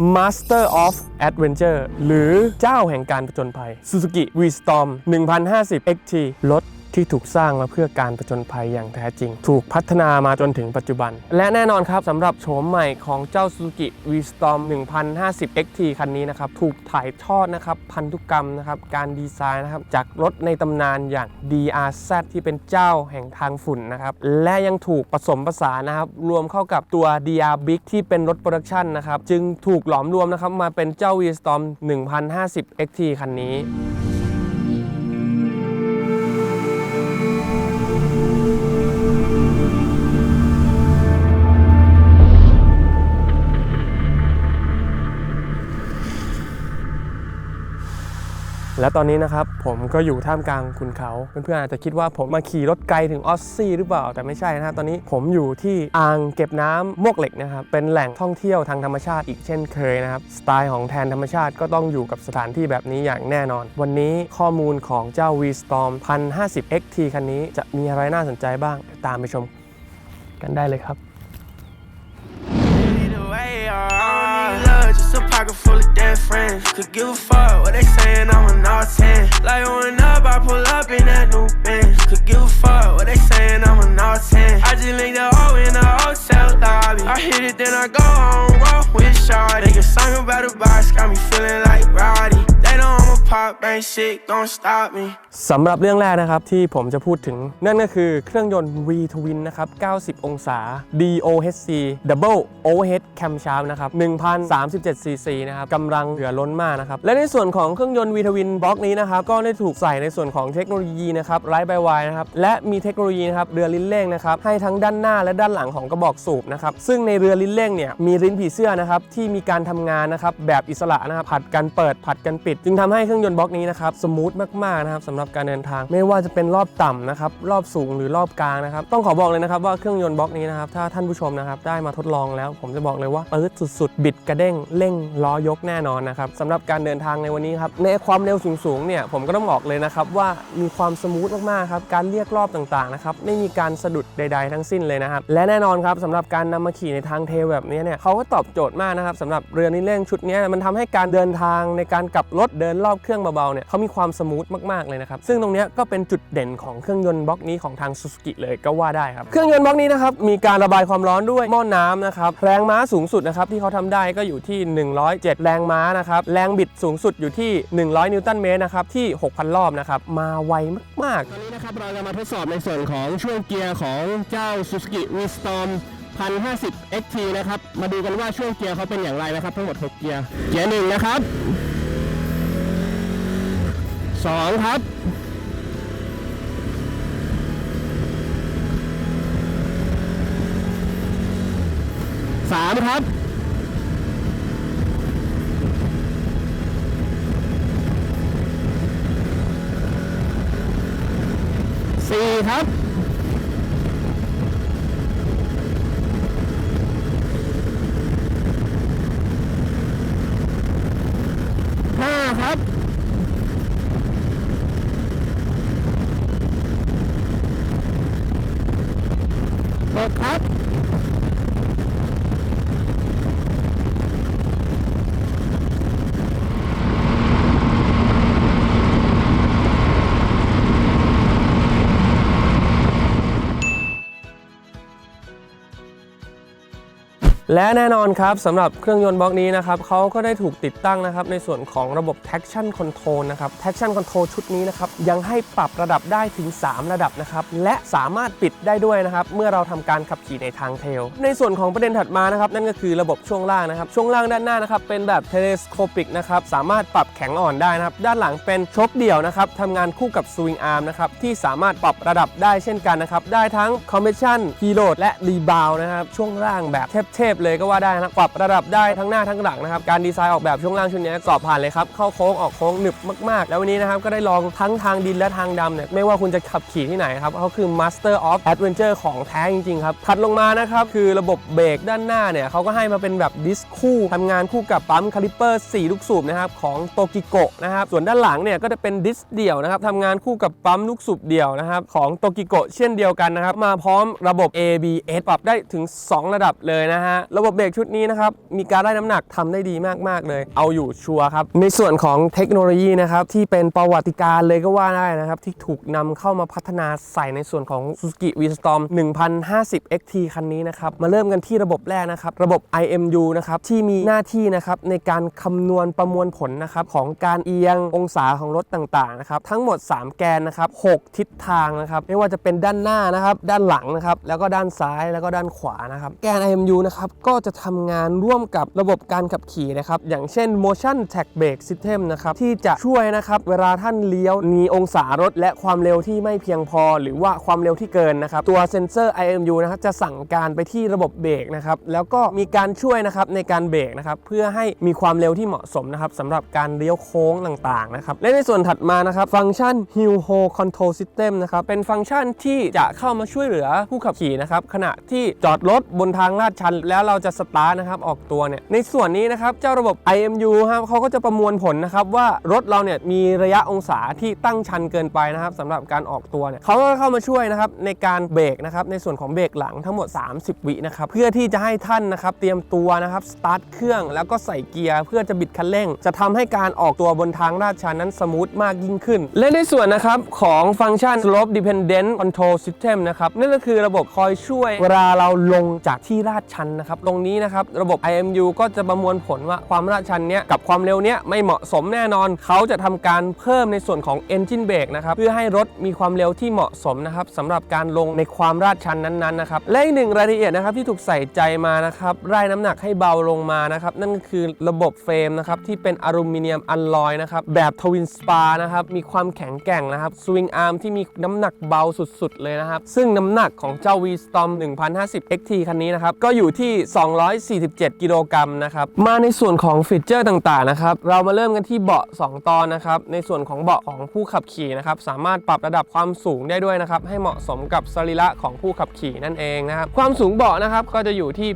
Master of Adventure หรือเจ้าแห่งการผจญภัย Suzuki V-Storm 1050 XT รถ ที่ถูกสร้างมาเพื่อการผจญภัยอย่างแท้จริง ถูกพัฒนามาจนถึงปัจจุบัน และแน่นอนครับสำหรับโฉมใหม่ของเจ้า Suzuki V-Storm 1050 XT คันนี้นะครับถูกถ่ายทอดนะครับพันธุกรรมนะครับการดีไซน์นะครับจากรถในตำนานอย่าง DRZ ที่เป็นเจ้าแห่งทางฝุ่นนะครับและยังถูกผสมผสานนะครับรวมเข้ากับตัว DR Big ที่เป็นรถโปรดักชันนะครับจึงถูกหลอมรวมนะครับมาเป็นเจ้า V-Storm 1050 XT คันนี้ และตอนนี้นะครับผมก็อยู่ท่ามกลางคุณเขา เพื่อนๆอาจจะคิดว่าผมมาขี่รถไกลถึงออสซี่หรือเปล่าแต่ไม่ใช่นะครับตอนนี้ผมอยู่ที่อ่างเก็บน้ำมวกเหล็กนะครับเป็นแหล่งท่องเที่ยวทางธรรมชาติอีกเช่นเคยนะครับสไตล์ของแทนธรรมชาติก็ต้องอยู่กับสถานที่แบบนี้อย่างแน่นอน วันนี้ข้อมูลของเจ้า V-Storm 1050 XT คันนี้จะมีอะไรน่าสนใจบ้างตามไปชมกันได้เลยครับ a pocket full of dead friends. Could give a fuck what they saying, I'm an all 10. Like on up, I pull up in that new Benz. Could give a fuck what they saying, I'm an all 10. I just linked the O in the hotel lobby. I hit it, then I go on, roll with. They get song about the box, got me feeling like ain't shit gon' stop me. สำหรับเรื่องแรกนะครับที่ผมจะพูดถึง นั่นก็คือเครื่องยนต์ V Twin นะครับ 90 องศา DOHC Double Overhead Camshaft นะครับ 1,037 cc นะครับกำลังเหลือล้นมากนะครับ และในส่วนของเครื่องยนต์ V Twin บล็อกนี้นะครับ ก็ได้ถูกใส่ในส่วนของเทคโนโลยีนะครับไร้ใบวายนะครับ และมีเทคโนโลยีนะครับเรือลิ้นเร่งนะครับ ให้ทั้งด้านหน้าและด้านหลังของกระบอกสูบนะครับ ซึ่งในเรือลิ้นเร่งเนี่ยมีลิ้นผีเสื้อนะครับที่มีการทำงานนะครับแบบอิสระนะครับผัดกันเปิดผัดกันปิด จึงทำให้เครื่องยนต์บล็อกนี้นะครับสมูทมากๆนะครับสำหรับการเดินทาง ไม่ว่าจะเป็นรอบต่ำนะครับรอบสูงหรือรอบกลางนะครับต้องขอบอกเลยนะครับว่าเครื่องยนต์บล็อกนี้นะครับถ้าท่านผู้ชมนะครับได้มาทดลองแล้ว ผมจะบอกเลยว่าปื๊ดสุดๆ บิดกระเด้งเร่งล้อยกแน่นอนนะครับสำหรับการเดินทางในวันนี้ครับในความเร็วสูงๆเนี่ยผมก็ต้องบอกเลยนะครับว่ามีความสมูทมากๆครับการเรียกรอบต่างๆนะครับไม่มีการสะดุดใด ๆ ทั้งสิ้นเลยนะครับและแน่นอนครับสำหรับการนำมาขี่ในทางเทแบบนี้เนี่ยเขาก็ตอบโจทย์มากนะครับสำหรับเรือนิเร่งชุดนี้มันทำให้การเดินทางในการกลับรถเดินรอบเครื่องเบาๆเนี่ยเขามีความสมูทมากๆเลยนะครับ ซึ่งตรงเนี้ยก็เป็นจุดเด่นของเครื่องยนต์บล็อกนี้ของทางซูซูกิเลยก็ว่าได้ครับ เครื่องยนต์บล็อกนี้นะครับมีการระบายความร้อนด้วยหม้อน้ำนะครับ แรงม้าสูงสุดนะครับที่เขาทำได้ก็อยู่ที่ 107 แรงม้านะครับ แรงบิดสูงสุดอยู่ที่ 100 นิวตันเมตรนะครับที่ 6,000 รอบนะครับมาไวมากๆตอนนี้นะครับเราจะมาทดสอบในส่วนของช่วงเกียร์ของเจ้า Suzuki V-Storm 1050 XT นะครับ มาดูกันว่าช่วงเกียร์เขาเป็นอย่างไรนะครับ ทั้งหมด 6 เกียร์ เกียร์หนึ่งนะครับ สองครับสามครับสี่ครับ ห้าครับ หกครับ และแน่นอนครับสำหรับเครื่องยนต์บล็อกนี้นะครับเขาก็ได้ถูกติดตั้งนะครับในส่วนของระบบ traction control นะครับ traction control ชุดนี้นะครับยังให้ปรับระดับได้ถึง 3 ระดับนะครับและสามารถปิดได้ด้วยนะครับเมื่อเราทำการขับขี่ในทางเทล ในส่วนของประเด็นถัดมานะครับนั่นก็คือระบบช่วงล่างนะครับช่วงล่างด้านหน้านะครับเป็นแบบ telescopic นะครับสามารถปรับแข็งอ่อนได้นะครับด้านหลังเป็นชกเดี่ยวนะครับทำงานคู่กับ swing arm นะครับที่สามารถปรับระดับได้เช่นกันนะครับได้ทั้ง compression preload และ rebound นะครับช่วงล่างแบบเทพเลยก็ว่าได้นะครับปรับระดับได้ทั้งหน้าทั้งหลังนะครับการดีไซน์ออกแบบช่วงล่างชุดนี้สอบผ่านเลยครับเข้าโค้งออกโค้งหนึบมากๆ แล้ววันนี้นะครับก็ได้ลองทั้งทางดินและทางดำเนี่ยไม่ว่าคุณจะขับขี่ที่ไหนครับเขาคือ Master of Adventure ของแท้จริงๆครับถัดลงมานะครับคือระบบเบรกด้านหน้าเนี่ยเขาก็ให้มาเป็นแบบดิสคู่ทำงานคู่กับปั๊มคาลิปเปอร์4ลูกสูบนะครับของโตกิโกะนะครับส่วนด้านหลังเนี่ยก็จะเป็นดิสเดี่ยวนะครับทำงานคู่กับปั๊มลูกสูบเดี่ยวนะครับของโตกิโกะเช่นเดียวกันนะครับมาพร้อมระบบ ABS ปรับได้ถึง 2 ระดับเลยนะฮะระบบเบรกชุดนี้นะครับ มีการได้น้ำหนักทำได้ดีมากๆเลย เอาอยู่ชัวร์ครับ ในส่วนของเทคโนโลยีนะครับ ที่เป็นประวัติการเลยก็ว่าได้นะครับ ที่ถูกนำเข้ามาพัฒนาใส่ในส่วนของ Suzuki V-Storm 1050 XT คันนี้นะครับ มาเริ่มกันที่ระบบแรกนะครับ ระบบ IMU นะครับ ที่มีหน้าที่นะครับในการคำนวณประมวลผลนะครับของการเอียงองศาของรถต่างๆนะครับทั้งหมด 3 แกนนะครับ6ทิศทางนะครับไม่ว่าจะเป็นด้านหน้านะครับด้านหลังนะครับแล้วก็ด้านซ้ายแล้วก็ด้านขวานะครับแกน IMU นะครับก็จะทำงานร่วมกับระบบการขับขี่นะครับ อย่างเช่น motion track brake system นะครับ ที่จะช่วยนะครับ เวลาท่านเลี้ยวมีองศารถ และความเร็วที่ไม่เพียงพอ หรือว่าความเร็วที่เกินนะครับ ตัวเซ็นเซอร์ IMU นะครับจะสั่งการไปที่ระบบเบรกนะครับ แล้วก็มีการช่วยนะครับในการเบรกนะครับ เพื่อให้มีความเร็วที่เหมาะสมนะครับสำหรับการเลี้ยวโค้งต่างๆนะครับ และในส่วนถัดมานะครับ ฟังก์ชัน Hill Hold Control System นะครับ เป็นฟังก์ชันที่จะเข้ามาช่วยเหลือผู้ขับขี่นะครับขณะที่จอดรถบนทางลาดชันแล้วเราจะสตาร์ทนะครับออกตัวเนี่ยในส่วนนี้นะครับเจ้าระบบ IMU ครับเขาก็จะประมวลผลนะครับว่ารถเราเนี่ยมีระยะองศาที่ตั้งชันเกินไปนะครับสำหรับการออกตัวเนี่ยเขาก็เข้ามาช่วยนะครับในการเบรกนะครับในส่วนของเบรกหลังทั้งหมด 30 วินะครับเพื่อที่จะให้ท่านนะครับเตรียมตัวนะครับสตาร์ทเครื่องแล้วก็ใส่เกียร์เพื่อจะบิดคันเร่ง จะทำให้การออกตัวบนทางลาดชันนั้นสมูทมากยิ่งขึ้น และในส่วนนะครับของฟังก์ชัน slope dependent control system นะครับนั่นก็คือระบบคอยช่วยเวลาเราลงจากที่ลาดชันนะครับตรงนี้นะครับระบบ IMU ก็จะประมวลผลว่าความลาดชันเนี้ยกับความเร็วเนี้ยไม่เหมาะสมแน่นอน เขาจะทำการเพิ่มในส่วนของ engine brake นะครับเพื่อให้รถมีความเร็วที่เหมาะสมนะครับสำหรับการลงในความลาดชันนั้นๆนะครับและอีกหนึ่งรายละเอียดนะครับที่ถูกใส่ใจมานะครับไล่น้ำหนักให้เบาลงมานะครับนั่นก็คือระบบเฟรมนะครับที่เป็นอลูมิเนียมอัลลอยนะครับแบบทวินสปานะครับมีความแข็งแกร่งนะครับสวิงอาร์มที่มีน้ำหนักเบาสุดๆเลยนะครับซึ่งน้ำหนักของเจ้า V-Storm 1050 XT คันนี้นะครับก็อยู่ที่247 กิโลกรัมนะครับ มาในส่วนของฟีเจอร์ต่างๆนะครับ เรามาเริ่มกันที่เบาะ 2 ตอนนะครับ ในส่วนของเบาะของผู้ขับขี่นะครับ สามารถปรับระดับความสูงได้ด้วยนะครับ ให้เหมาะสมกับสรีระของผู้ขับขี่นั่นเองนะครับ ความสูงเบาะนะครับก็จะอยู่ที่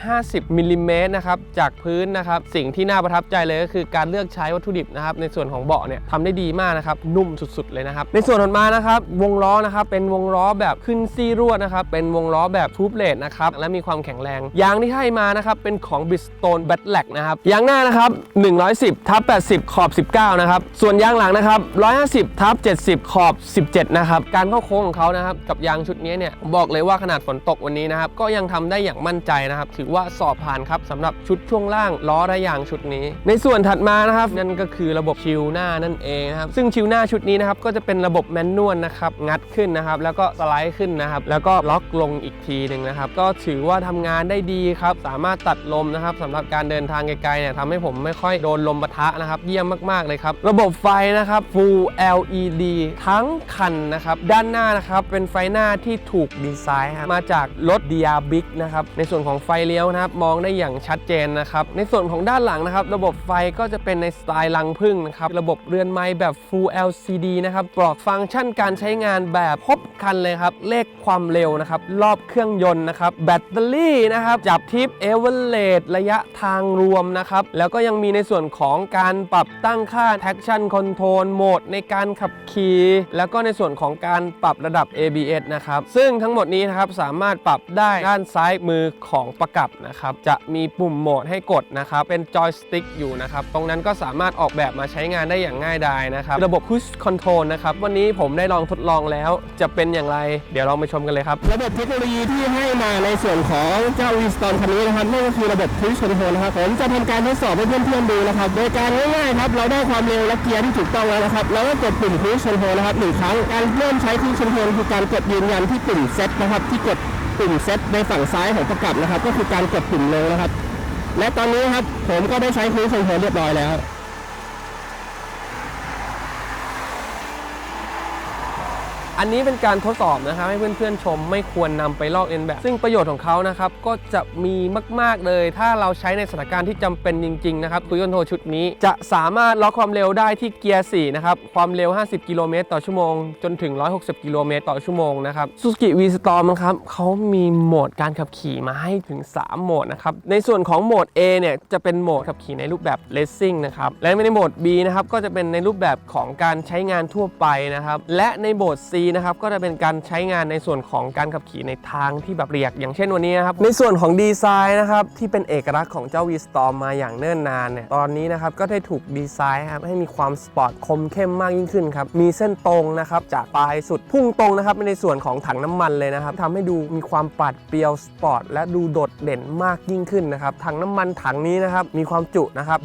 850มิลลิเมตรนะครับ จากพื้นนะครับ สิ่งที่น่าประทับใจเลยก็คือการเลือกใช้วัตถุดิบนะครับ ในส่วนของเบาะเนี่ยทำได้ดีมากนะครับ นุ่มสุดๆเลยนะครับ ในส่วนถัดมานะครับ วงล้อนะครับ เป็นวงล้อแบบขึ้นซี่รวดนะครับ เป็นวงล้อแบบทูบเลดนะครับ และมีความแข็งแรงยางที่ให้มานะครับเป็นของ Bridgestone b a t l a c นะครับยางหน้านะครับ 110ทับ80 ขอบ 19 นะครับ ส่วนยางหลังนะครับ 150ทับ70 ขอบ 17 นะครับ การเข้าโค้งของเขานะครับกับยางชุดนี้เนี่ยผมบอกเลยว่าขนาดฝนตกวันนี้นะครับก็ยังทำได้อย่างมั่นใจนะครับถือว่าสอบผ่านครับสำหรับชุดช่วงล่างล้อและยางชุดนี้ ในส่วนถัดมานะครับนั่นก็คือระบบชิลหน้านั่นเองนะครับซึ่งชิลหน้าชุดนี้นะครับก็จะเป็นระบบแมนนวลนะครับงัดขึ้นนะครับแล้วก็สไลด์ขึ้นนะครับแล้วก็ล็อกลงอีกทีหนึ่งนะครับก็ถือว่าทำงานได้ได้ดีครับ สามารถตัดลมนะครับสำหรับการเดินทางไกลๆเนี่ยทำให้ผมไม่ค่อยโดนลมปะทะนะครับ เยี่ยมมากๆเลยครับ ระบบไฟนะครับ Full LED ทั้งคันนะครับ ด้านหน้านะครับ เป็นไฟหน้าที่ถูกดีไซน์มาจากรถ d i a b i c นะครับ ในส่วนของไฟเลี้ยวนะครับ มองได้อย่างชัดเจนนะครับ ในส่วนของด้านหลังนะครับ ระบบไฟก็จะเป็นในสไตล์ลังพึ่งนะครับ ระบบเรือนไม้แบบ Full LCD นะครับบอกฟังก์ชันการใช้งานแบบครบคันเลยครับ เลขความเร็วนะครับ รอบเครื่องยนต์นะครับ แบตเตอรี่นะครับ จับทิปเอเวอร์เลระยะทางรวมนะครับ แล้วก็ยังมีในส่วนของการปรับตั้งค่า traction control โหมดในการขับขี่แล้วก็ในส่วนของการปรับระดับ ABS นะครับ ซึ่งทั้งหมดนี้นะครับสามารถปรับได้ด้านซ้ายมือของประกับนะครับ จะมีปุ่มโหมดให้กดนะครับ เป็นจอยสติ๊กอยู่นะครับ ตรงนั้นก็สามารถออกแบบมาใช้งานได้อย่างง่ายดายนะครับ ระบบ push control นะครับ วันนี้ผมได้ลองทดลองแล้วจะเป็นอย่างไร เดี๋ยวเราไปชมกันเลยครับ ระบบเทคโนโลยีที่ให้มาในส่วนของเจ้า w i n s t o n คันนี้นะครับนั่นก็คือระบบ push control นะครับผมจะทำการทดสอบให้เพื่อนๆดูนะครับ โดยการง่ายๆครับเราได้ความเร็วและเกียร์ที่ถูกต้องแล้วนะครับเราก็กดปุ่ม push control นะครับหนึ่งครั้งการเริ่มใช้ push control คือการกดยืนยันที่ปุ่ม set นะครับที่กดปุ่ม set ในฝั่งซ้ายของประกับนะครับ ก็คือการกดปุ่มลงนะครับ และตอนนี้ครับผมก็ได้ใช้ push control เรียบร้อยแล้ว อันนี้เป็นการทดสอบนะครับให้เพื่อนๆชมไม่ควรนำไปลอกเลียนแบบ ซึ่งประโยชน์ของเขานะครับก็จะมีมากๆเลย ถ้าเราใช้ในสถานการณ์ที่จำเป็นจริงๆนะครับคุยอนโทชุดนี้จะสามารถล็อกความเร็วได้ที่เกียร์4นะครับความเร็ว 50 กิโลเมตรต่อชั่วโมง จนถึง 160 กิโลเมตรต่อชั่วโมงนะครับ Suzuki V-Storm นะครับเขามีโหมดการขับขี่มาให้ถึง 3 โหมดนะครับในส่วนของโหมด A เนี่ยจะเป็นโหมดขับขี่ในรูปแบบ Racing นะครับและในโหมด B นะครับก็จะเป็นในรูปแบบของการใช้งานทั่วไปนะครับและในโหมด C นะครับก็จะเป็นการใช้งานในส่วนของการขับขี่ในทางที่แบบเรียก อย่างเช่นวันนี้นะครับในส่วนของดีไซน์นะครับที่เป็นเอกลักษณ์ของเจ้า V Storm มาอย่างเนิ่นนานเนี่ยตอนนี้นะครับก็ได้ถูกดีไซน์ครับให้มีความสปอร์ตคมเข้มมากยิ่งขึ้นครับมีเส้นตรงนะครับจากปลายสุดพุ่งตรงนะครับในส่วนของถังน้ำมันเลยนะครับทำให้ดูมีความปราดเปรียวสปอร์ตและดูโดดเด่นมากยิ่งขึ้นนะครับถังน้ำมันถังนี้นะครับมีความจุนะครับ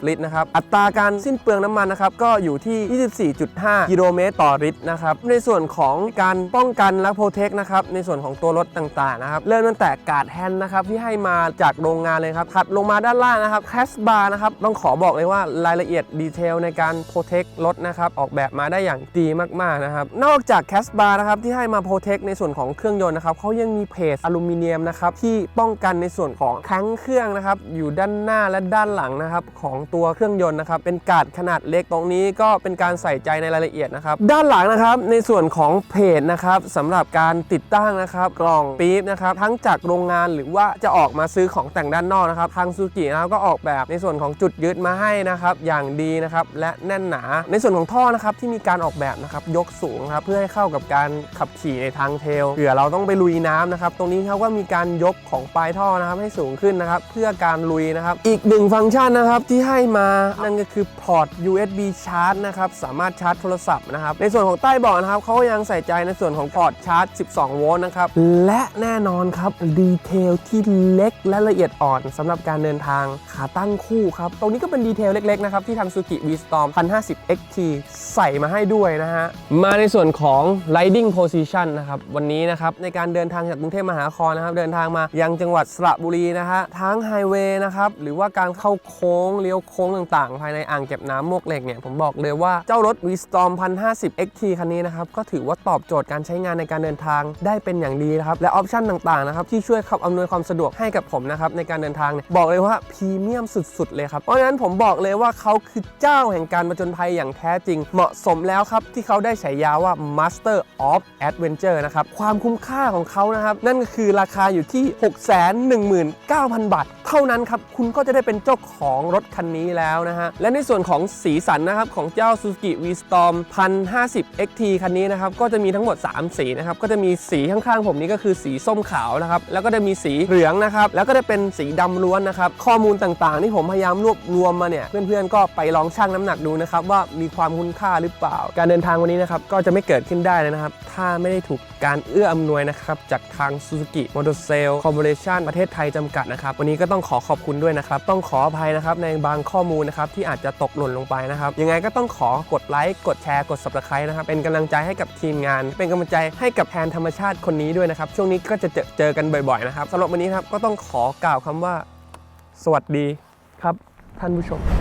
20 ลิตรนะครับอัตราการสิ้นเปลืองน้ำมันนะครับก็อยู่ที่ 24.5 กิโลเมตรต่อลิตรนะครับในส่วนของการป้องกันและโปรเทคนะครับในส่วนของตัวรถต่างๆนะครับเริ่มตั้งแต่การ์ดแฮนด์นะครับที่ให้มาจากโรงงานเลยครับถัดลงมาด้านล่างนะครับแคสบาร์นะครับต้องขอบอกเลยว่ารายละเอียดดีเทลในการโปรเทครถนะครับออกแบบมาได้อย่างดีมากๆนะครับนอกจากแคสบาร์นะครับที่ให้มาโปรเทคในส่วนของเครื่องยนต์นะครับเขายังมีเพจอลูมิเนียมนะครับที่ป้องกันในส่วนของแข้งเครื่องนะครับอยู่ด้านหน้าและด้านหลังนะครับของตัวเครื่องยนต์นะครับเป็นกาดขนาดเล็กตรงนี้ก็เป็นการใส่ใจในรายละเอียดนะครับด้านหลังนะครับในส่วนของเพจนะครับสำหรับการติดตั้งนะครับกล่องปี๊บนะครับทั้งจากโรงงานหรือว่าจะออกมาซื้อของแต่งด้านนอกนะครับทางซูกินะครับก็ออกแบบในส่วนของจุดยึดมาให้นะครับอย่างดีนะครับและแน่นหนา ในส่วนของท่อนะครับที่มีการออกแบบนะครับยกสูงครับเพื่อให้เข้ากับการขับขี่ในทางเทลเผื่อเราต้องไปลุยน้ำนะครับตรงนี้เขาก็มีการยกของปลายท่อนะครับให้สูงขึ้นนะครับเพื่อการลุยนะครับอีกหนึ่งฟังก์ชันนะครับที่ให้มานั่นก็คือพอร์ต USB ชาร์จนะครับสามารถชาร์จโทรศัพท์นะครับในส่วนของใต้เบาะนะครับเขาก็ยังใส่ใจในส่วนของพอร์ตชาร์จ 12 โวลต์นะครับ และแน่นอนครับดีเทลที่เล็กและละเอียดอ่อนสำหรับการเดินทางขาตั้งคู่ครับ ตรงนี้ก็เป็นดีเทลเล็กๆนะครับที่ทาง Suzuki V-Storm 1050 XT ใส่มาให้ด้วยนะฮะ มาในส่วนของ riding position นะครับ วันนี้นะครับ ในการเดินทางจากกรุงเทพมหานครนะครับ เดินทางมายังจังหวัดสระบุรีนะฮะทั้งไฮเวย์นะครับ หรือว่าการเข้าโค้งเลี้ยวโค้งต่างๆ ภายในอ่างเก็บน้ำมวกเหล็กเนี่ย ผมบอกเลยว่าเจ้ารถ V-Storm 1050 XT คันนี้นะครับ ก็ถือว่าตอบโจทย์การใช้งานในการเดินทางได้เป็นอย่างดีนะครับและออปชันต่างๆนะครับที่ช่วยขับอำนวยความสะดวกให้กับผมนะครับในการเดินทางเนี่ยบอกเลยว่าพรีเมียมสุดๆเลยครับเพราะฉะนั้นผมบอกเลยว่าเขาคือเจ้าแห่งการผจญภัยอย่างแท้จริงเหมาะสมแล้วครับ ที่เขาได้ฉายาว่า Master of Adventure นะครับ ความคุ้มค่าของเขานะครับ นั่นก็คือราคาอยู่ที่ 619,000 บาท เท่านั้นครับ คุณก็จะได้เป็นเจ้าของรถคันนี้แล้วนะฮะ และในส่วนของสีสันนะครับ ของเจ้า Suzuki V-Storm 1050 XT คันนี้นะครับ ก็จะมีทั้งหมด 3 สีนะครับ ก็จะมีสีข้างๆ ผมนี้ก็คือสีส้มขาวนะครับ แล้วก็จะมีสีเหลืองนะครับ แล้วก็จะเป็นสีดำล้วนนะครับ ข้อมูลต่างๆ ที่ผมพยายามรวบรวมมาเนี่ย เพื่อนๆ ก็ไปลองชั่งน้ำหนักดูนะครับว่ามีความคุ้มค่าหรือเปล่า การเดินทางวันนี้นะครับก็จะไม่เกิดขึ้นได้เลยนะครับ ถ้าไม่ได้ถูกการเอื้ออำนวยนะครับจากทาง Suzuki Motor Sale Corporation ประเทศไทยจำกัดนะครับ วันนี้ก็ต้องขอขอบคุณด้วยนะครับ ต้องขออภัยนะครับในบางข้อมูลนะครับที่อาจจะตกหล่นลงไปนะครับ ยังไงก็ต้องขอกดไลค์กดแชร์กด subscribe นะครับ เป็นกำลังใจให้กับทีมงาน เป็นกำลังใจให้กับแทนธรรมชาติคนนี้ด้วยนะครับ ช่วงนี้ก็จะเจอเจอกันบ่อยๆนะครับสำหรับวันนี้ครับก็ต้องขอกล่าวคำว่า สวัสดีครับท่านผู้ชม